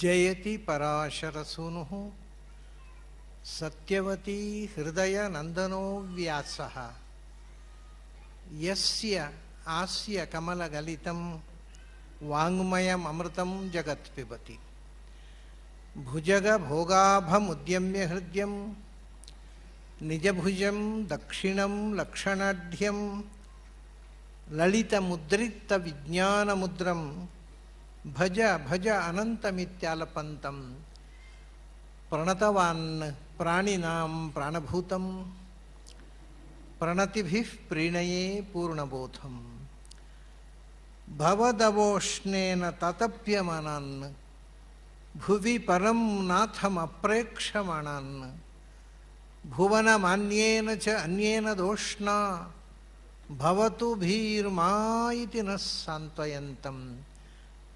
जयति पराशरसूनु सत्यवती हृदय नंदनो व्यास। यस्य आस्य कमलगलितं वाङ्मयममृतं हृदय निजभुज दक्षिण हृद्यं ललित मुद्रित विज्ञान मुद्रम भज भज अनंत अनन्तमित्यालपन्तं। प्रणतवान् प्राणिनां प्राणभूतं। प्रणतिभिः प्रीणये पूर्णबोधम। भवदवोष्णेन ततप्यमनान्। भुवि परं नाथमप्रेक्षमणान् भुवनमान्येन च अन्येन दोष्णा। भवतु भीर्मा इति नः सान्त्वयन्तम्।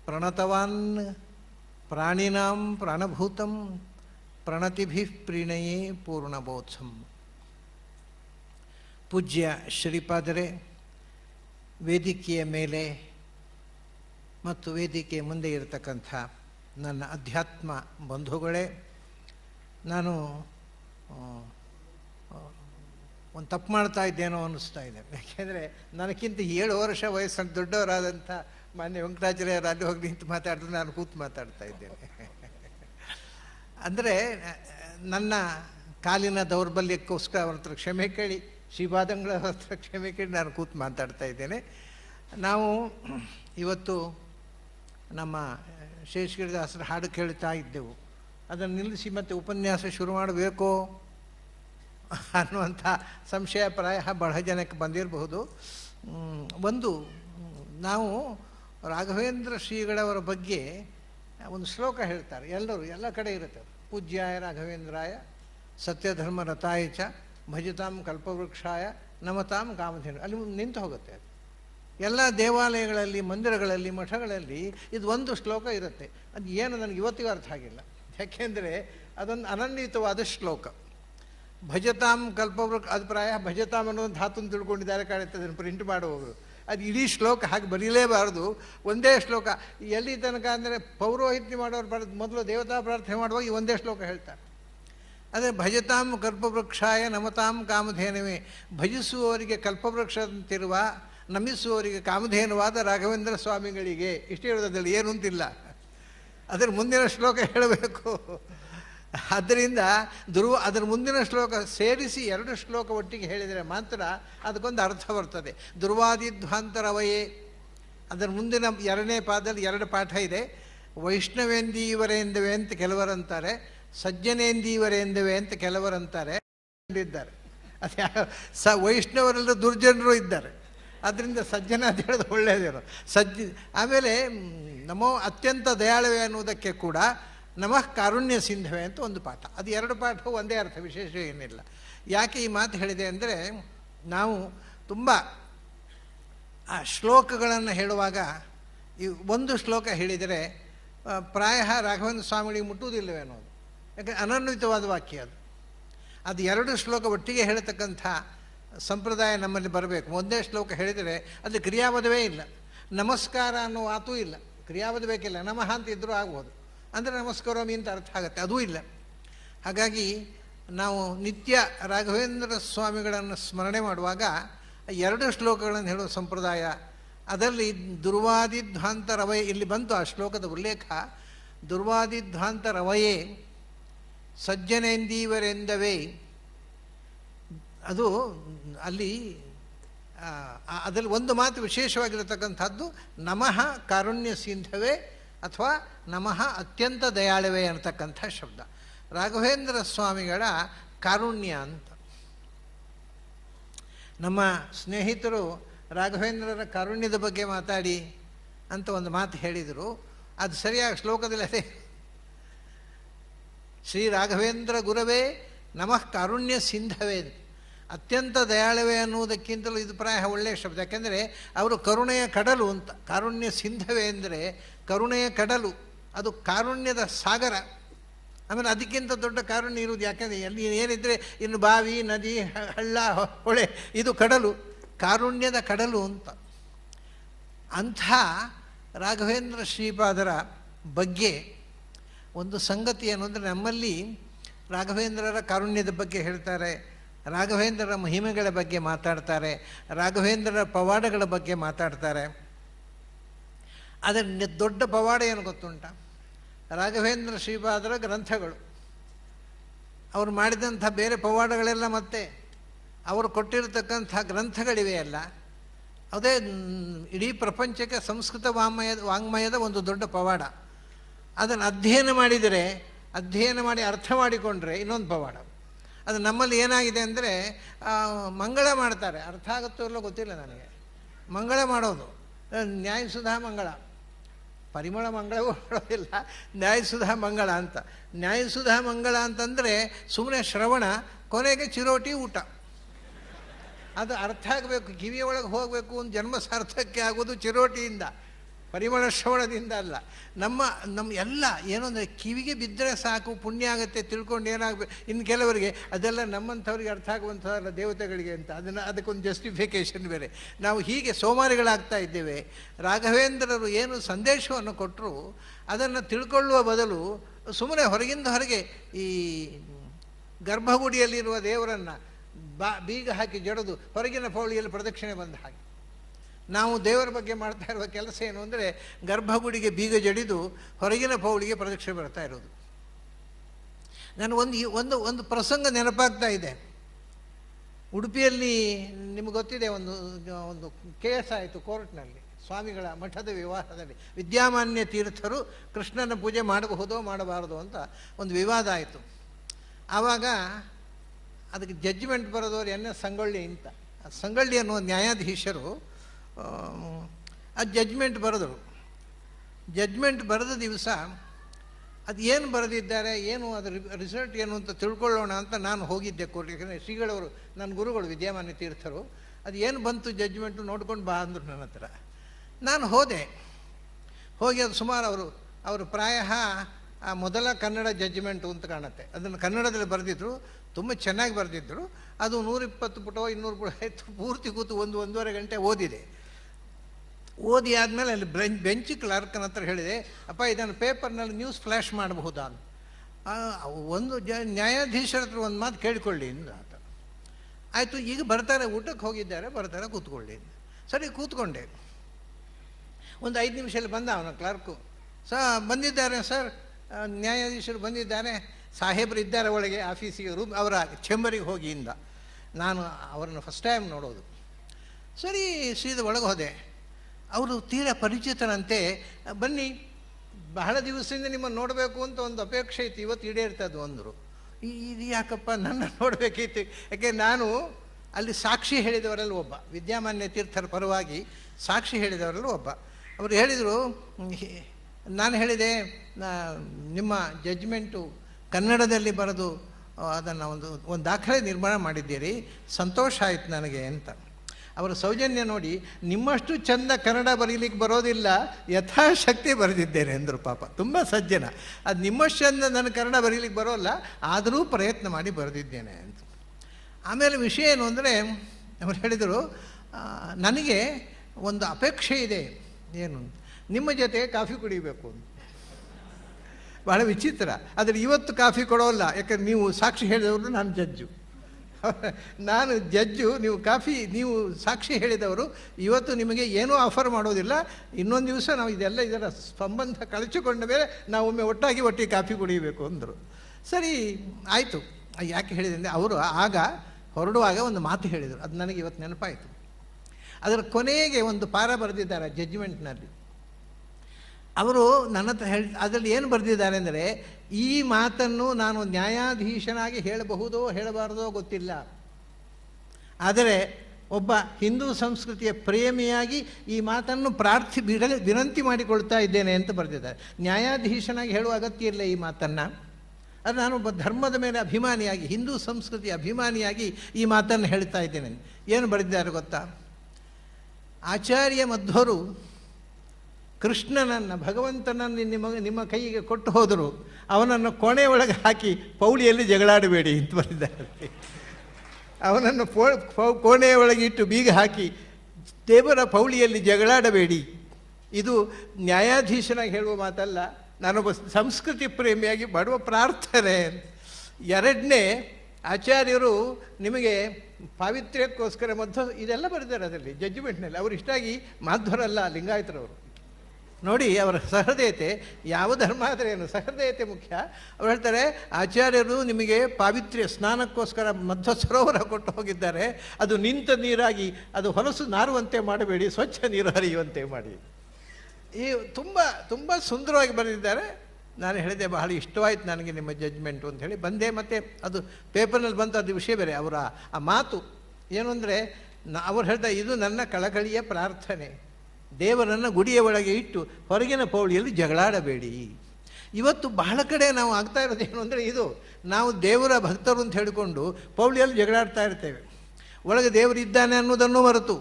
ಪ್ರಣತವಾನ್, ಪ್ರಾಣಿನಾಂ ಪ್ರಾಣಭೂತಂ, ಪ್ರಣತಿಭಿ ಪ್ರೀಣಯೇ ಪೂರ್ಣಬೋಧಂ ಪೂಜ್ಯ ಶ್ರೀಪಾದರೆ, ವೇದಿಕೆಯ ಮೇಲೆ ಮತ್ತು ವೇದಿಕೆಯ ಮುಂದೆ ಇರತಕ್ಕಂಥ ನನ್ನ ಅಧ್ಯಾತ್ಮ ಬಂಧುಗಳೇ, ನಾನು ಒಂದು ತಪ್ಪು ಮಾಡ್ತಾ ಇದ್ದೇನೋ ಅನ್ನಿಸ್ತಾ ಇದೆ. ಯಾಕೆಂದರೆ ನನಗಿಂತ ಏಳು ವರ್ಷ ವಯಸ್ಸನ್ನು ದೊಡ್ಡವರಾದಂಥ ಮಾನ್ಯ ವೆಂಕಟಾಚಾರ್ಯರು ಅಲ್ಲಿ ಹೋಗಿ ನಿಂತು ಮಾತಾಡಿದ್ರೆ, ನಾನು ಕೂತು ಮಾತಾಡ್ತಾ ಇದ್ದೇನೆ. ಅಂದರೆ, ನನ್ನ ಕಾಲಿನ ದೌರ್ಬಲ್ಯಕ್ಕೋಸ್ಕರ ಅವ್ರ ಹತ್ರ ಕ್ಷಮೆ ಕೇಳಿ, ಶ್ರೀಪಾದಂಗಳ ಹತ್ರ ಕ್ಷಮೆ ಕೇಳಿ ನಾನು ಕೂತು ಮಾತಾಡ್ತಾ ಇದ್ದೇನೆ. ನಾವು ಇವತ್ತು ನಮ್ಮ ಶೇಷಗಿರಿದಾಸರ ಹಾಡು ಕೇಳ್ತಾ ಇದ್ದೆವು. ಅದನ್ನು ನಿಲ್ಲಿಸಿ ಮತ್ತೆ ಉಪನ್ಯಾಸ ಶುರು ಮಾಡಬೇಕು ಅನ್ನುವಂಥ ಸಂಶಯ ಪ್ರಾಯ ಬಹಳ ಜನಕ್ಕೆ ಬಂದಿರಬಹುದು. ಒಂದು, ನಾವು ರಾಘವೇಂದ್ರ ಶ್ರೀಗಳವರ ಬಗ್ಗೆ ಒಂದು ಶ್ಲೋಕ ಹೇಳ್ತಾರೆ. ಎಲ್ಲರೂ, ಎಲ್ಲ ಕಡೆ ಇರುತ್ತೆ. ಪೂಜ್ಯಾಯ ರಾಘವೇಂದ್ರಾಯ, ಸತ್ಯಧರ್ಮ ರಥಾಯ ಚ, ಭಜತಾಂ ಕಲ್ಪವೃಕ್ಷಾಯ, ನಮತಾಂ ಕಾಮಧೇನು. ಅಲ್ಲಿ ನಿಂತು ಹೋಗುತ್ತೆ ಅದು. ಎಲ್ಲ ದೇವಾಲಯಗಳಲ್ಲಿ, ಮಂದಿರಗಳಲ್ಲಿ, ಮಠಗಳಲ್ಲಿ ಇದು ಒಂದು ಶ್ಲೋಕ ಇರುತ್ತೆ. ಅದು ಏನು ನನಗೆ ಇವತ್ತಿಗೂ ಅರ್ಥ ಆಗಿಲ್ಲ. ಯಾಕೆಂದರೆ ಅದೊಂದು ಅನನ್ವಿತವಾದ ಶ್ಲೋಕ. ಭಜತಾಂ ಕಲ್ಪವೃಕ್ಷ, ಅದು ಪ್ರಾಯ ಭಜತಾಂ ಅನ್ನೋ ಧಾತುನ ತಿಳ್ಕೊಂಡಿದ್ದಾರೆ ಕಾಣುತ್ತೆ. ಅದನ್ನು ಪ್ರಿಂಟ್ ಮಾಡುವವರು. ಅದು ಇಡೀ ಶ್ಲೋಕ ಹಾಗೆ ಬರೀಲೇಬಾರ್ದು. ಒಂದೇ ಶ್ಲೋಕ. ಎಲ್ಲಿ ತನಕ ಅಂದರೆ ಪೌರೋಹಿತ್ಯ ಮಾಡೋರು ಬರ, ಮೊದಲು ದೇವತಾ ಪ್ರಾರ್ಥನೆ ಮಾಡುವಾಗ ಈ ಒಂದೇ ಶ್ಲೋಕ ಹೇಳ್ತಾರೆ. ಅಂದರೆ ಭಜತಾಂ ಕಲ್ಪವೃಕ್ಷಾಯ ನಮತಾಂ ಕಾಮಧೇನವೇ. ಭಜಿಸುವವರಿಗೆ ಕಲ್ಪವೃಕ್ಷದಂತಿರುವ, ನಮಿಸುವವರಿಗೆ ಕಾಮಧೇನುವಾದ ರಾಘವೇಂದ್ರ ಸ್ವಾಮಿಗಳಿಗೆ. ಇಷ್ಟೇ ಹೇಳೋದ್ರಲ್ಲಿ ಏನು ಅಂತಿಲ್ಲ. ಅದರ ಮುಂದಿನ ಶ್ಲೋಕ ಹೇಳಬೇಕು. ಆದ್ದರಿಂದ ಧ್ರುವ ಅದರ ಮುಂದಿನ ಶ್ಲೋಕ ಸೇರಿಸಿ ಎರಡು ಶ್ಲೋಕ ಒಟ್ಟಿಗೆ ಹೇಳಿದರೆ ಮಾತ್ರ ಅದಕ್ಕೊಂದು ಅರ್ಥ ಬರ್ತದೆ. ಧ್ರುವಾದಿಧ್ವಾಂತರವಯೇ ಅದರ ಮುಂದಿನ ಎರಡನೇ ಪಾದದಲ್ಲಿ ಎರಡು ಪಾಠ ಇದೆ. ವೈಷ್ಣವೇಂದೀವರೇಂದವೆ ಅಂತ ಕೆಲವರಂತಾರೆ. ಸಜ್ಜನೇಂದೀವರೇಂದವೆ ಅಂತ ಕೆಲವರಂತಾರೆ. ಇದ್ದಾರೆ. ಅದು, ಸ, ವೈಷ್ಣವರೆಲ್ಲ ದುರ್ಜನರು ಇದ್ದಾರೆ. ಅದರಿಂದ ಸಜ್ಜನ ಅಂತ ಹೇಳೋದು ಒಳ್ಳೆಯದೇನು ಸಜ್ಜ, ಆಮೇಲೆ ನಮೋ ಅತ್ಯಂತ ದಯಾಳುವೆ ಅನ್ನುವುದಕ್ಕೆ ಕೂಡ ನಮಃ ಕಾರುಣ್ಯ ಸಿಂಧವೆ ಅಂತ ಒಂದು ಪಾಠ. ಅದು ಎರಡು ಪಾಠ ಒಂದೇ ಅರ್ಥ, ವಿಶೇಷ ಏನಿಲ್ಲ. ಯಾಕೆ ಈ ಮಾತು ಹೇಳಿದೆ ಅಂದರೆ, ನಾವು ತುಂಬ ಆ ಶ್ಲೋಕಗಳನ್ನು ಹೇಳುವಾಗ, ಈ ಒಂದು ಶ್ಲೋಕ ಹೇಳಿದರೆ ಪ್ರಾಯ ರಾಘವೇಂದ್ರ ಸ್ವಾಮಿಗಳಿಗೆ ಮುಟ್ಟುವುದಿಲ್ಲವೇ ಅನ್ನೋದು. ಯಾಕೆ, ಅನನ್ವಿತವಾದ ವಾಕ್ಯ ಅದು. ಅದು ಎರಡು ಶ್ಲೋಕ ಒಟ್ಟಿಗೆ ಹೇಳತಕ್ಕಂಥ ಸಂಪ್ರದಾಯ ನಮ್ಮಲ್ಲಿ ಬರಬೇಕು. ಒಂದೇ ಶ್ಲೋಕ ಹೇಳಿದರೆ ಅದು ಕ್ರಿಯಾಪದವೇ ಇಲ್ಲ. ನಮಸ್ಕಾರ ಅನ್ನೋ ಆತೂ ಇಲ್ಲ. ಕ್ರಿಯಾಪದ ಬೇಕಿಲ್ಲ. ನಮಃ ಅಂತ ಇದ್ದರೂ ಆಗ್ಬೋದು. ಅಂದರೆ ನಮಸ್ಕಾರಮಿ ಅಂತ ಅರ್ಥ ಆಗುತ್ತೆ. ಅದೂ ಇಲ್ಲ. ಹಾಗಾಗಿ ನಾವು ನಿತ್ಯ ರಾಘವೇಂದ್ರ ಸ್ವಾಮಿಗಳನ್ನು ಸ್ಮರಣೆ ಮಾಡುವಾಗ ಎರಡು ಶ್ಲೋಕಗಳನ್ನು ಹೇಳುವ ಸಂಪ್ರದಾಯ. ಅದರಲ್ಲಿ ದುರ್ವಾದಿಧ್ವಾಂತ ರವಯೇ ಇಲ್ಲಿ ಬಂತು ಆ ಶ್ಲೋಕದ ಉಲ್ಲೇಖ. ದುರ್ವಾದಿಧ್ವಾಂತ ರವಯೇ ಸಜ್ಜನೆಂದೀವರೆಂದವೇ. ಅದು ಅಲ್ಲಿ ಅದರಲ್ಲಿ ಒಂದು ಮಾತು ವಿಶೇಷವಾಗಿರತಕ್ಕಂಥದ್ದು, ನಮಃ ಕಾರುಣ್ಯ ಸಿಂಧವೇ ಅಥವಾ ನಮಃ ಅತ್ಯಂತ ದಯಾಳವೇ ಅನ್ನತಕ್ಕಂಥ ಶಬ್ದ. ರಾಘವೇಂದ್ರ ಸ್ವಾಮಿಗಳ ಕಾರುಣ್ಯ ಅಂತ. ನಮ್ಮ ಸ್ನೇಹಿತರು ರಾಘವೇಂದ್ರರ ಕಾರುಣ್ಯದ ಬಗ್ಗೆ ಮಾತಾಡಿ ಅಂತ ಒಂದು ಮಾತು ಹೇಳಿದರು. ಅದು ಸರಿಯಾಗಿ ಶ್ಲೋಕದಲ್ಲಿ ಅದೇ. ಶ್ರೀ ರಾಘವೇಂದ್ರ ಗುರವೇ ನಮಃ ಕಾರುಣ್ಯ ಸಿಂಧವೇ ಅತ್ಯಂತ ದಯಾಳವೇ ಅನ್ನುವುದಕ್ಕಿಂತಲೂ ಇದು ಪ್ರಾಯ ಒಳ್ಳೆಯ ಶಬ್ದ. ಯಾಕೆಂದರೆ ಅವರು ಕರುಣೆಯ ಕಡಲು ಅಂತ, ಕಾರುಣ್ಯ ಸಿಂಧವೇ ಅಂದರೆ ಕರುಣೆಯ ಕಡಲು, ಅದು ಕಾರುಣ್ಯದ ಸಾಗರ. ಆಮೇಲೆ ಅದಕ್ಕಿಂತ ದೊಡ್ಡ ಕಾರುಣ್ಯ ಇರುವುದು ಯಾಕೆಂದರೆ ಅಲ್ಲಿ ಏನಿದ್ದರೆ ಇನ್ನು ಬಾವಿ, ನದಿ ಹಳ್ಳ ಹೊಳೆ, ಇದು ಕಡಲು, ಕಾರುಣ್ಯದ ಕಡಲು ಅಂತ. ಅಂಥ ರಾಘವೇಂದ್ರ ಶ್ರೀಪಾದರ ಬಗ್ಗೆ ಒಂದು ಸಂಗತಿ ಏನು ಅಂದರೆ ನಮ್ಮಲ್ಲಿ ರಾಘವೇಂದ್ರರ ಕಾರುಣ್ಯದ ಬಗ್ಗೆ ಹೇಳ್ತಾರೆ. ರಾಘವೇಂದ್ರರ ಮಹಿಮೆಗಳ ಬಗ್ಗೆ ಮಾತಾಡ್ತಾರೆ, ರಾಘವೇಂದ್ರರ ಪವಾಡಗಳ ಬಗ್ಗೆ ಮಾತಾಡ್ತಾರೆ. ಅದರ ದೊಡ್ಡ ಪವಾಡ ಏನು ಗೊತ್ತುಂಟ? ರಾಘವೇಂದ್ರ ಶ್ರೀಪಾದರ ಗ್ರಂಥಗಳು. ಅವರು ಮಾಡಿದಂಥ ಬೇರೆ ಪವಾಡಗಳೆಲ್ಲ ಮತ್ತೆ ಅವರು ಕೊಟ್ಟಿರತಕ್ಕಂಥ ಗ್ರಂಥಗಳಿವೆಯಲ್ಲ ಅದೇ ಇಡೀ ಪ್ರಪಂಚಕ್ಕೆ ಸಂಸ್ಕೃತ ವಾಂಗ್ಮಯದ ವಾಂಗ್ಮಯದ ಒಂದು ದೊಡ್ಡ ಪವಾಡ. ಅದನ್ನು ಅಧ್ಯಯನ ಮಾಡಿದರೆ, ಅಧ್ಯಯನ ಮಾಡಿ ಅರ್ಥ ಮಾಡಿಕೊಂಡ್ರೆ ಇನ್ನೊಂದು ಪವಾಡ. ಅದು ನಮ್ಮಲ್ಲಿ ಏನಾಗಿದೆ ಅಂದರೆ ಮಂಗಳ ಮಾಡ್ತಾರೆ. ಅರ್ಥ ಆಗುತ್ತೋ ಇಲ್ಲೋ ಗೊತ್ತಿಲ್ಲ ನನಗೆ. ಮಂಗಳ ಮಾಡೋದು. ನ್ಯಾಯಸುಧಾ ಮಂಗಳ. ಪರಿಮಳ ಮಂಗಳವೂ ಮಾಡೋದಿಲ್ಲ. ನ್ಯಾಯಸುಧಾ ಮಂಗಳ ಅಂತ. ನ್ಯಾಯಸುಧಾ ಮಂಗಳ ಅಂತಂದರೆ ಸುಮ್ಮನೆ ಶ್ರವಣ, ಕೊನೆಗೆ ಚಿರೋಟಿ ಊಟ. ಅದು ಅರ್ಥ ಆಗಬೇಕು. ಕಿವಿಯೊಳಗೆ ಹೋಗಬೇಕು. ಒಂದು ಜನ್ಮ ಸಾರ್ಥಕ್ಕೆ ಆಗೋದು ಚಿರೋಟಿಯಿಂದ. ಪರಿಮಳ ಶ್ರವಣದಿಂದ ಅಲ್ಲ. ನಮ್ಮ ನಮ್ಮ ಎಲ್ಲ, ಏನು ಅಂದರೆ ಕಿವಿಗೆ ಬಿದ್ದರೆ ಸಾಕು, ಪುಣ್ಯ ಆಗುತ್ತೆ, ತಿಳ್ಕೊಂಡು ಏನಾಗಬೇಕು. ಇನ್ನು ಕೆಲವರಿಗೆ ಅದೆಲ್ಲ ನಮ್ಮಂಥವ್ರಿಗೆ ಅರ್ಥ ಆಗುವಂಥದ್ದಲ್ಲ ದೇವತೆಗಳಿಗೆ ಅಂತ. ಅದನ್ನು, ಅದಕ್ಕೊಂದು ಜಸ್ಟಿಫಿಕೇಷನ್ ಬೇರೆ. ನಾವು ಹೀಗೆ ಸೋಮಾರಿಗಳಾಗ್ತಾ ಇದ್ದೇವೆ. ರಾಘವೇಂದ್ರರು ಏನು ಸಂದೇಶವನ್ನು ಕೊಟ್ಟರು, ಅದನ್ನು ತಿಳ್ಕೊಳ್ಳುವ ಬದಲು ಸುಮ್ಮನೆ ಹೊರಗಿಂದ ಹೊರಗೆ ಈ ಗರ್ಭಗುಡಿಯಲ್ಲಿರುವ ದೇವರನ್ನು ಬಾ, ಬೀಗ ಹಾಕಿ ಜಡದು, ಹೊರಗಿನ ಪೌಳಿಯಲ್ಲಿ ಪ್ರದಕ್ಷಿಣೆ ಬಂದ ಹಾಗೆ. ನಾವು ದೇವರ ಬಗ್ಗೆ ಮಾಡ್ತಾ ಇರುವ ಕೆಲಸ ಏನು ಅಂದರೆ ಗರ್ಭಗುಡಿಗೆ ಬೀಗ ಜಡಿದು ಹೊರಗಿನ ಪೌಳಿಗೆ ಪ್ರದಕ್ಷಿಣೆ ಬರ್ತಾ ಇರೋದು. ನಾನು ಒಂದು ಒಂದು ಒಂದು ಪ್ರಸಂಗ ನೆನಪಾಗ್ತಾ ಇದೆ. ಉಡುಪಿಯಲ್ಲಿ ನಿಮ್ಗೆ ಗೊತ್ತಿದೆ ಒಂದು ಒಂದು ಕೇಸ್ ಆಯಿತು ಕೋರ್ಟ್ನಲ್ಲಿ, ಸ್ವಾಮಿಗಳ ಮಠದ ವಿವಾಹದಲ್ಲಿ. ವಿದ್ಯಾಮಾನ್ಯ ತೀರ್ಥರು ಕೃಷ್ಣನ ಪೂಜೆ ಮಾಡಬಹುದೋ ಮಾಡಬಾರದು ಅಂತ ಒಂದು ವಿವಾದ ಆಯಿತು. ಆವಾಗ ಅದಕ್ಕೆ ಜಡ್ಜ್ಮೆಂಟ್ ಬರೋದವ್ರು ಎನ್ ಎಸ್ ಸಂಗೊಳ್ಳಿ ಅಂತ. ಸಂಗೊಳ್ಳಿ ಅನ್ನುವ ನ್ಯಾಯಾಧೀಶರು ಆ ಜಜ್ಮೆಂಟ್ ಬರೆದರು. ಜಜ್ಮೆಂಟ್ ಬರೆದ ದಿವಸ ಅದು ಏನು ಬರೆದಿದ್ದಾರೆ, ಏನು ಅದು ರಿಸಲ್ಟ್ ಏನು ಅಂತ ತಿಳ್ಕೊಳ್ಳೋಣ ಅಂತ ನಾನು ಹೋಗಿದ್ದೆ ಕೋರ್ಟಿಗೆ ಯಾಕಂದರೆ ಶ್ರೀಗಳವರು ನನ್ನ ಗುರುಗಳು ವಿದ್ಯಾಮಾನ್ಯ ತೀರ್ಥರು, ಅದು ಏನು ಬಂತು ಜಜ್ಮೆಂಟು ನೋಡ್ಕೊಂಡು ಬಾ ಅಂದರು ನನ್ನ ಹತ್ರ. ನಾನು ಹೋದೆ. ಹೋಗಿ ಅದು ಸುಮಾರು ಅವರು ಅವರು ಪ್ರಾಯ ಆ ಮೊದಲ ಕನ್ನಡ ಜಜ್ಮೆಂಟು ಅಂತ ಕಾಣುತ್ತೆ. ಅದನ್ನು ಕನ್ನಡದಲ್ಲಿ ಬರೆದಿದ್ದರು ತುಂಬ ಚೆನ್ನಾಗಿ ಬರೆದಿದ್ದರು ಅದು ನೂರಿಪ್ಪತ್ತು ಪುಟೋ, ಇನ್ನೂರು ಪುಟ ಆಯಿತು, ಪೂರ್ತಿ ಕೂತು ಒಂದು, ಒಂದೂವರೆ ಗಂಟೆ ಓದಿದೆ. ಓದಿ ಆದಮೇಲೆ ಅಲ್ಲಿ ಬ್ರೆಂಚ್, ಬೆಂಚ್ ಕ್ಲರ್ಕನ ಹತ್ರ ಹೇಳಿದೆ, ಅಪ್ಪ, ಇದನ್ನು ಪೇಪರ್ನಲ್ಲಿ ನ್ಯೂಸ್ ಫ್ಲ್ಯಾಶ್ ಮಾಡಬಹುದಾ? ಅಂತ. ಒಂದು ಜ, ನ್ಯಾಯಾಧೀಶರ ಹತ್ರ ಒಂದು ಮಾತು ಕೇಳಿಕೊಳ್ಳಿ ಅಂತ ಆಯಿತು, ಈಗ ಬರ್ತಾರೆ, ಊಟಕ್ಕೆ ಹೋಗಿದ್ದಾರೆ, ಬರ್ತಾರೆ, ಕೂತ್ಕೊಳ್ಳಿ ಸರಿ, ಕೂತ್ಕೊಂಡೆ. ಒಂದು ಐದು ನಿಮಿಷದಲ್ಲಿ ಬಂದ ಅವನ ಕ್ಲರ್ಕು. ಸ, ಬಂದಿದ್ದಾರೆ ಸರ್. ನ್ಯಾಯಾಧೀಶರು ಬಂದಿದ್ದಾರೆ. ಸಾಹೇಬರು ಇದ್ದಾರೆ ಒಳಗೆ, ಆಫೀಸಿಗೆ, ರೂಮ್, ಅವರ ಚೇಂಬರಿಗೆ ಹೋಗಿ ಇಂದ. ನಾನು ಅವರನ್ನು ಫಸ್ಟ್ ಟೈಮ್ ನೋಡೋದು. ಸರಿ, ಸೀದ ಒಳಗೆ ಹೋದೆ. ಅವರು ತೀರಾ ಪರಿಚಿತರಂತೆ ಬನ್ನಿ, ಬಹಳ ದಿವಸದಿಂದ ನಿಮ್ಮನ್ನು ನೋಡಬೇಕು ಅಂತ ಒಂದು ಅಪೇಕ್ಷೆ ಇತ್ತು, ಇವತ್ತು ಈಡೇರ್ತದ್ದು ಅಂದರು. ಇದು ಯಾಕಪ್ಪ ನನ್ನ ನೋಡಬೇಕಿತ್ತು? ಯಾಕೆ ನಾನು ಅಲ್ಲಿ ಸಾಕ್ಷಿ ಹೇಳಿದವರಲ್ಲಿ ಒಬ್ಬ, ವಿದ್ಯಾಮಾನ್ಯ ತೀರ್ಥರ ಪರವಾಗಿ ಸಾಕ್ಷಿ ಹೇಳಿದವರಲ್ಲಿ ಒಬ್ಬ. ಅವರು ಹೇಳಿದರು ನಾನು ಹೇಳಿದೆ ನಿಮ್ಮ ಜಜ್ಮೆಂಟು ಕನ್ನಡದಲ್ಲಿ ಬರೆದು, ಅದನ್ನು ಒಂದು ಒಂದು ದಾಖಲೆ ನಿರ್ಮಾಣ ಮಾಡಿದ್ದೀರಿ, ಸಂತೋಷ ಆಯ್ತು ನನಗೆ ಅಂತ. ಅವರ ಸೌಜನ್ಯ ನೋಡಿ, ನಿಮ್ಮಷ್ಟು ಚಂದ ಕನ್ನಡ ಬರೀಲಿಕ್ಕೆ ಬರೋದಿಲ್ಲ, ಯಥಾಶಕ್ತಿ ಬರೆದಿದ್ದೇನೆ ಅಂದರು ಪಾಪ. ತುಂಬ ಸಜ್ಜನ. ಅದು ನಿಮ್ಮಷ್ಟು ಚಂದ ನನ್ನ ಕನ್ನಡ ಬರೀಲಿಕ್ಕೆ ಬರೋಲ್ಲ, ಆದರೂ ಪ್ರಯತ್ನ ಮಾಡಿ ಬರೆದಿದ್ದೇನೆ ಅಂತ ಆಮೇಲೆ ವಿಷಯ ಏನು ಅಂದರೆ, ಅವರು ಹೇಳಿದರು ನನಗೆ ಒಂದು ಅಪೇಕ್ಷೆ ಇದೆ. ಏನು? ನಿಮ್ಮ ಜೊತೆ ಕಾಫಿ ಕುಡಿಬೇಕು ಅಂತ. ಬಹಳ ವಿಚಿತ್ರ. ಆದರೆ ಇವತ್ತು ಕಾಫಿ ಕೊಡೋಲ್ಲ, ಯಾಕಂದ್ರೆ ನೀವು ಸಾಕ್ಷಿ ಹೇಳಿದವರು ನಾನು ಜಡ್ಜು. ನಾನು ಜಡ್ಜು, ನೀವು ಕಾಫಿ, ನೀವು ಸಾಕ್ಷಿ ಹೇಳಿದವರು, ಇವತ್ತು ನಿಮಗೆ ಏನೂ ಆಫರ್ ಮಾಡೋದಿಲ್ಲ. ಇನ್ನೊಂದು ದಿವಸ ನಾವು ಇದೆಲ್ಲ ಇದರ ಸಂಬಂಧ ಕಳಚಿಕೊಂಡ ಮೇಲೆ ನಾವು ಒಮ್ಮೆ ಒಟ್ಟಾಗಿ ಒಟ್ಟಿಗೆ ಕಾಫಿ ಕುಡಿಯಬೇಕು ಅಂದರು. ಸರಿ, ಆಯಿತು. ಯಾಕೆ ಹೇಳಿದೆ ಅವರು ಆಗ ಹೊರಡುವಾಗ ಒಂದು ಮಾತು ಹೇಳಿದರು. ಅದು ನನಗೆ ಇವತ್ತು ನೆನಪಾಯಿತು. ಅದರ ಕೊನೆಗೆ ಒಂದು ಪಾರ ಬರೆದಿದ್ದಾರೆ ಜಡ್ಜ್ಮೆಂಟ್ನಲ್ಲಿ ಅವರು ನನ್ನ ಹತ್ರ ಹೇಳಿ, ಅದರಲ್ಲಿ ಏನು ಬರೆದಿದ್ದಾರೆ ಅಂದರೆ ಈ ಮಾತನ್ನು ನಾನು ನ್ಯಾಯಾಧೀಶನಾಗಿ ಹೇಳಬಹುದೋ ಹೇಳಬಾರದೋ ಗೊತ್ತಿಲ್ಲ. ಆದರೆ ಒಬ್ಬ ಹಿಂದೂ ಸಂಸ್ಕೃತಿಯ ಪ್ರೇಮಿಯಾಗಿ ಈ ಮಾತನ್ನು ಪ್ರಾರ್ಥಿ ಬಿಡ, ವಿನಂತಿ ಮಾಡಿಕೊಳ್ತಾ ಇದ್ದೇನೆ ಅಂತ ಬರೆದಿದ್ದಾರೆ. ನ್ಯಾಯಾಧೀಶನಾಗಿ ಹೇಳುವ ಅಗತ್ಯ ಇಲ್ಲ ಈ ಮಾತನ್ನು. ಅದು ನಾನೊಬ್ಬ ಧರ್ಮದ ಮೇಲೆ ಅಭಿಮಾನಿಯಾಗಿ, ಹಿಂದೂ ಸಂಸ್ಕೃತಿ ಅಭಿಮಾನಿಯಾಗಿ ಈ ಮಾತನ್ನು ಹೇಳ್ತಾ ಇದ್ದೇನೆ. ಏನು ಬರೆದಿದ್ದಾರೆ ಗೊತ್ತಾ? ಆಚಾರ್ಯ ಮಧ್ವರು ಕೃಷ್ಣನನ್ನು, ಭಗವಂತನನ್ನು ನಿಮ್ಮ ನಿಮ್ಮ ಕೈಗೆ ಕೊಟ್ಟು ಹೋದರು. ಅವನನ್ನು ಕೊನೆ ಒಳಗೆ ಹಾಕಿ ಪೌಳಿಯಲ್ಲಿ ಜಗಳಾಡಬೇಡಿ ಅಂತ ಬರೆದಿದ್ದಾರೆ ಅವನನ್ನು ಪೋ ಕೋಣೆಯ ಒಳಗೆ ಇಟ್ಟು ಬೀಗ ಹಾಕಿ ದೇವರ ಪೌಳಿಯಲ್ಲಿ ಜಗಳಾಡಬೇಡಿ. ಇದು ನ್ಯಾಯಾಧೀಶನಾಗಿ ಹೇಳುವ ಮಾತಲ್ಲ, ನಾನೊಬ್ಬ ಸಂಸ್ಕೃತಿ ಪ್ರೇಮಿಯಾಗಿ ಮಾಡುವ ಪ್ರಾರ್ಥನೆ. ಎರಡನೇ, ಆಚಾರ್ಯರು ನಿಮಗೆ ಪಾವಿತ್ರ್ಯಕ್ಕೋಸ್ಕರ ಮಧ್ವ ಇದೆಲ್ಲ ಬರೆದಿದ್ದಾರೆ ಅದರಲ್ಲಿ ಜಡ್ಜ್ಮೆಂಟ್ನಲ್ಲಿ ಅವರು ಇಷ್ಟಾಗಿ ಮಾಧ್ವರಲ್ಲ ಲಿಂಗಾಯತರವರು. ನೋಡಿ ಅವರ ಸಹೃದಯತೆ, ಯಾವ ಧರ್ಮ ಆದರೆ ಏನು? ಸಹೃದಯತೆ ಮುಖ್ಯ. ಅವ್ರು ಹೇಳ್ತಾರೆ, ಆಚಾರ್ಯರು ನಿಮಗೆ ಪಾವಿತ್ರ್ಯ ಸ್ನಾನಕ್ಕೋಸ್ಕರ ಮಧ್ವ ಸರೋವರ ಕೊಟ್ಟು ಹೋಗಿದ್ದಾರೆ. ಅದು ನಿಂತ ನೀರಾಗಿ, ಅದು ಹೊಲಸು ನಾರುವಂತೆ ಮಾಡಬೇಡಿ, ಸ್ವಚ್ಛ ನೀರು ಹರಿಯುವಂತೆ ಮಾಡಿ. ಈ ತುಂಬ ತುಂಬ ಸುಂದರವಾಗಿ ಬರೆದಿದ್ದಾರೆ. ನಾನು ಹೇಳಿದೆ, ಬಹಳ ಇಷ್ಟವಾಯಿತು ನನಗೆ ನಿಮ್ಮ ಜಜ್ಮೆಂಟು ಅಂತ ಹೇಳಿ. ಬಂದೆ ಮತ್ತು, ಅದು ಪೇಪರ್ನಲ್ಲಿ ಬಂತು, ಅದು ವಿಷಯ ಬೇರೆ. ಅವರ ಆ ಮಾತು ಏನು ಅಂದರೆ ಅವ್ರು ಹೇಳ್ತಾ ಇದು ನನ್ನ ಕಳಕಳಿಯ ಪ್ರಾರ್ಥನೆ. ದೇವರನ್ನು ಗುಡಿಯ ಒಳಗೆ ಇಟ್ಟು ಹೊರಗಿನ ಪೌಳಿಯಲ್ಲಿ ಜಗಳಾಡಬೇಡಿ. ಇವತ್ತು ಬಹಳ ಕಡೆ ನಾವು ಆಗ್ತಾ ಇರೋದು ಏನು ಅಂದರೆ ಇದು, ನಾವು ದೇವರ ಭಕ್ತರು ಅಂತ ಹೇಳಿಕೊಂಡು ಪೌಳಿಯಲ್ಲಿ ಜಗಳಾಡ್ತಾ ಇರ್ತೇವೆ. ಒಳಗೆ ದೇವರಿದ್ದಾನೆ ಅನ್ನೋದನ್ನು ಮರೆತು.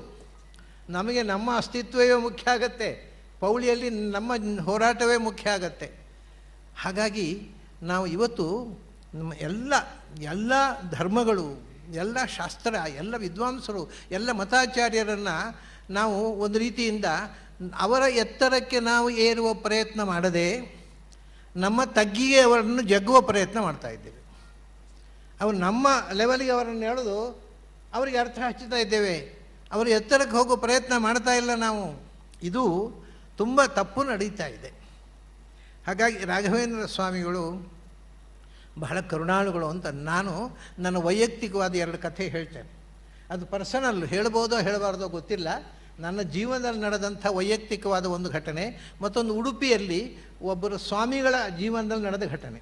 ನಮಗೆ ನಮ್ಮ ಅಸ್ತಿತ್ವವೇ ಮುಖ್ಯ ಆಗತ್ತೆ. ಪೌಳಿಯಲ್ಲಿ ನಮ್ಮ ಹೋರಾಟವೇ ಮುಖ್ಯ ಆಗತ್ತೆ. ಹಾಗಾಗಿ ನಾವು ಇವತ್ತು ನಮ್ಮ ಎಲ್ಲ ಎಲ್ಲ ಧರ್ಮಗಳು, ಎಲ್ಲ ಶಾಸ್ತ್ರ, ಎಲ್ಲ ವಿದ್ವಾಂಸರು, ಎಲ್ಲ ಮತಾಚಾರ್ಯರನ್ನು ನಾವು ಒಂದು ರೀತಿಯಿಂದ ಅವರ ಎತ್ತರಕ್ಕೆ ನಾವು ಏರುವ ಪ್ರಯತ್ನ ಮಾಡದೆ ನಮ್ಮ ತಗ್ಗಿಗೆ ಅವರನ್ನು ಜಗ್ಗುವ ಪ್ರಯತ್ನ ಮಾಡ್ತಾ ಇದ್ದೇವೆ. ಅವರು ನಮ್ಮ ಲೆವೆಲ್ಗೆ ಅವರನ್ನು ಹೇಳೋದು, ಅವರಿಗೆ ಅರ್ಥ ಹಚ್ಚುತ್ತಾ ಇದ್ದೇವೆ. ಅವರು ಎತ್ತರಕ್ಕೆ ಹೋಗೋ ಪ್ರಯತ್ನ ಮಾಡ್ತಾ ಇಲ್ಲ ನಾವು. ಇದು ತುಂಬ ತಪ್ಪು ನಡೀತಾ ಇದೆ. ಹಾಗಾಗಿ ರಾಘವೇಂದ್ರ ಸ್ವಾಮಿಗಳು ಬಹಳ ಕರುಣಾಳುಗಳು ಅಂತ ನಾನು ನನ್ನ ವೈಯಕ್ತಿಕವಾದ ಎರಡು ಕಥೆ ಹೇಳ್ತೇನೆ. ಅದು ಪರ್ಸನಲ್, ಹೇಳ್ಬೋದೋ ಹೇಳಬಾರ್ದೋ ಗೊತ್ತಿಲ್ಲ. ನನ್ನ ಜೀವನದಲ್ಲಿ ನಡೆದಂಥ ವೈಯಕ್ತಿಕವಾದ ಒಂದು ಘಟನೆ, ಮತ್ತೊಂದು ಉಡುಪಿಯಲ್ಲಿ ಒಬ್ಬರು ಸ್ವಾಮಿಗಳ ಜೀವನದಲ್ಲಿ ನಡೆದ ಘಟನೆ.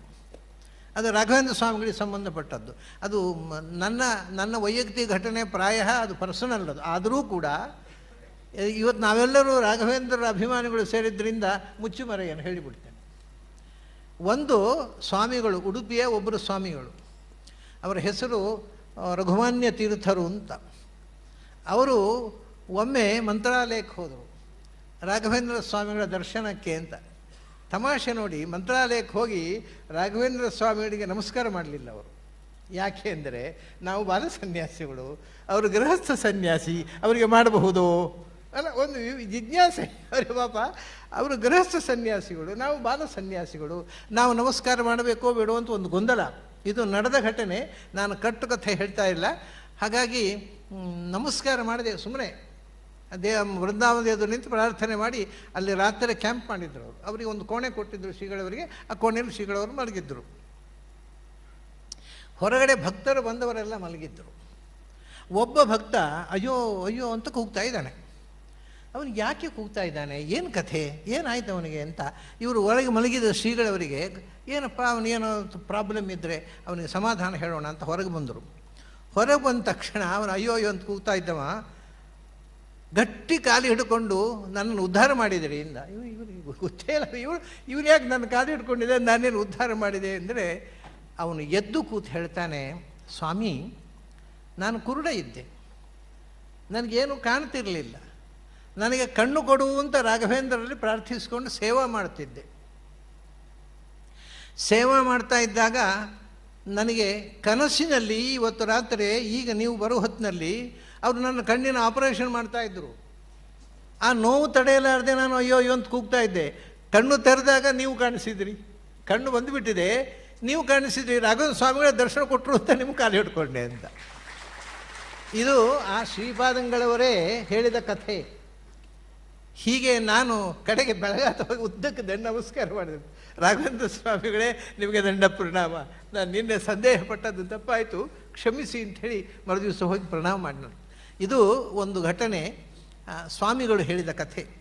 ಅದು ರಾಘವೇಂದ್ರ ಸ್ವಾಮಿಗಳಿಗೆ ಸಂಬಂಧಪಟ್ಟದ್ದು. ಅದು ನನ್ನ ನನ್ನ ವೈಯಕ್ತಿಕ ಘಟನೆ ಪ್ರಾಯ ಅದು ಪರ್ಸನಲ್ ಅದು. ಆದರೂ ಕೂಡ ಇವತ್ತು ನಾವೆಲ್ಲರೂ ರಾಘವೇಂದ್ರರ ಅಭಿಮಾನಿಗಳು ಸೇರಿದ್ದರಿಂದ ಮುಚ್ಚುಮರೆಯನ್ನು ಹೇಳಿಬಿಡ್ತೇನೆ. ಒಂದು ಸ್ವಾಮಿಗಳು, ಉಡುಪಿಯ ಒಬ್ಬರು ಸ್ವಾಮಿಗಳು, ಅವರ ಹೆಸರು ರಘುಮಾನ್ಯ ತೀರ್ಥರು ಅಂತ. ಅವರು ಒಮ್ಮೆ ಮಂತ್ರಾಲಯಕ್ಕೆ ಹೋದರು. ರಾಘವೇಂದ್ರ ಸ್ವಾಮಿಗಳ ದರ್ಶನಕ್ಕೆ ಅಂತ. ತಮಾಷೆ ನೋಡಿ, ಮಂತ್ರಾಲಯಕ್ಕೆ ಹೋಗಿ ರಾಘವೇಂದ್ರ ಸ್ವಾಮಿಗಳಿಗೆ ನಮಸ್ಕಾರ ಮಾಡಲಿಲ್ಲ ಅವರು. ಯಾಕೆ ಅಂದರೆ, ನಾವು ಬಾಲ ಸನ್ಯಾಸಿಗಳು, ಅವರು ಗೃಹಸ್ಥ ಸನ್ಯಾಸಿ, ಅವರಿಗೆ ಮಾಡಬಹುದು. ಅಲ್ಲ, ಒಂದು ಜಿಜ್ಞಾಸೆ. ಅವರಿಗೆ ಪಾಪ, ಅವರು ಗೃಹಸ್ಥ ಸನ್ಯಾಸಿಗಳು, ನಾವು ಬಾಲ ಸನ್ಯಾಸಿಗಳು, ನಾವು ನಮಸ್ಕಾರ ಮಾಡಬೇಕೋ ಬೇಡೋ ಅಂತ ಒಂದು ಗೊಂದಲ. ಇದು ನಡೆದ ಘಟನೆ, ನಾನು ಕಟ್ಟು ಕಥೆ ಹೇಳ್ತಾ ಇಲ್ಲ. ಹಾಗಾಗಿ ನಮಸ್ಕಾರ ಮಾಡಿದೆ. ಸುಮ್ಮನೆ ದೇ ವೃಂದಾವನದ ಎದುರು ನಿಂತು ಪ್ರಾರ್ಥನೆ ಮಾಡಿ ಅಲ್ಲಿ ರಾತ್ರಿ ಕ್ಯಾಂಪ್ ಮಾಡಿದ್ರು ಅವರು. ಅವರಿಗೆ ಒಂದು ಕೋಣೆ ಕೊಟ್ಟಿದ್ದರು ಶ್ರೀಗಳವರಿಗೆ. ಆ ಕೋಣೆಯಲ್ಲಿ ಶ್ರೀಗಳವರು ಮಲಗಿದ್ದರು ಹೊರಗಡೆ ಭಕ್ತರು ಬಂದವರೆಲ್ಲ ಮಲಗಿದ್ದರು ಒಬ್ಬ ಭಕ್ತ, ಅಯ್ಯೋ ಅಯ್ಯೋ ಅಂತ ಕೂಗ್ತಾ ಇದ್ದಾನೆ. ಅವನು ಯಾಕೆ ಕೂಗ್ತಾ ಇದ್ದಾನೆ? ಏನು ಕಥೆ? ಏನಾಯ್ತು ಅವನಿಗೆ ಅಂತ. ಇವರು ಹೊರಗೆ ಮಲಗಿದ ಶ್ರೀಗಳವರಿಗೆ, ಏನಪ್ಪ ಅವನೇನೋ ಪ್ರಾಬ್ಲಮ್ ಇದ್ದರೆ ಅವನಿಗೆ ಸಮಾಧಾನ ಹೇಳೋಣ ಅಂತ ಹೊರಗೆ ಬಂದರು. ಹೊರಗೆ ಬಂದ ತಕ್ಷಣ ಅವನು, ಅಯ್ಯೋ ಅಯ್ಯೋ ಅಂತ ಕೂಗ್ತಾ ಇದ್ದವ. ಗಟ್ಟಿ ಕಾಲು ಹಿಡ್ಕೊಂಡು ನನ್ನನ್ನು ಉದ್ಧಾರ ಮಾಡಿದಿರಿ. ಇಂದ ಇವ್ ಗೊತ್ತೇ ಇಲ್ಲ. ಇವರು, ಇವ್ರು ಯಾಕೆ ನನ್ನ ಕಾಲು ಹಿಡ್ಕೊಂಡಿದೆ? ನಾನೇನು ಉದ್ಧಾರ ಮಾಡಿದೆ ಅಂದರೆ ಅವನು ಎದ್ದು ಕೂತು ಹೇಳ್ತಾನೆ, ಸ್ವಾಮಿ, ನಾನು ಕುರುಡ ಇದ್ದೆ. ನನಗೇನು ಕಾಣ್ತಿರಲಿಲ್ಲ. ನನಗೆ ಕಣ್ಣು ಕೊಡು ಅಂತ ರಾಘವೇಂದ್ರರಲ್ಲಿ ಪ್ರಾರ್ಥಿಸ್ಕೊಂಡು ಸೇವಾ ಮಾಡ್ತಿದ್ದೆ. ಸೇವಾ ಮಾಡ್ತಾ ಇದ್ದಾಗ ನನಗೆ ಕನಸಿನಲ್ಲಿ ಇವತ್ತು ರಾತ್ರಿ, ಈಗ ನೀವು ಬರೋ ಹೊತ್ತಿನಲ್ಲಿ ಅವರು ನನ್ನ ಕಣ್ಣಿನ ಆಪರೇಷನ್ ಮಾಡ್ತಾ ಇದ್ದರು ಆ ನೋವು ತಡೆಯಲಾರದೆ ನಾನು ಅಯ್ಯೋ ಅಯ್ಯೋ ಅಂತ ಕೂಗ್ತಾ ಇದ್ದೆ. ಕಣ್ಣು ತೆರೆದಾಗ ನೀವು ಕಾಣಿಸಿದ್ರಿ. ಕಣ್ಣು ಬಂದುಬಿಟ್ಟಿದೆ. ನೀವು ಕಾಣಿಸಿದ್ರಿ. ರಾಘವೇಂದ್ರ ಸ್ವಾಮಿಗಳ ದರ್ಶನ ಕೊಟ್ಟರು ಅಂತ ನಿಮ್ಮ ಕಾಲು ಹಿಡ್ಕೊಂಡೆ ಅಂತ. ಇದು ಆ ಶ್ರೀಪಾದಂಗಳವರೇ ಹೇಳಿದ ಕಥೆ. ಹೀಗೆ ನಾನು ಕಡೆಗೆ ಬೆಳಗಾತ ಉದ್ದಕ್ಕೆ ದಂಡ ನಮಸ್ಕಾರ ಮಾಡಿದೆ. ರಾಘವೇಂದ್ರ ಸ್ವಾಮಿಗಳೇ ನಿಮಗೆ ದಂಡ ಪ್ರಣಾಮ. ನಾನು ನಿನ್ನೆ ಸಂದೇಹ ಪಟ್ಟದ್ದು ತಪ್ಪಾಯಿತು. ಕ್ಷಮಿಸಿ ಅಂಥೇಳಿ ಮರುದಿವಸ ಹೋಗಿ ಪ್ರಣಾಮ ಮಾಡಿನಾನು ಇದು ಒಂದು ಘಟನೆ ಸ್ವಾಮಿಗಳು ಹೇಳಿದ ಕಥೆ.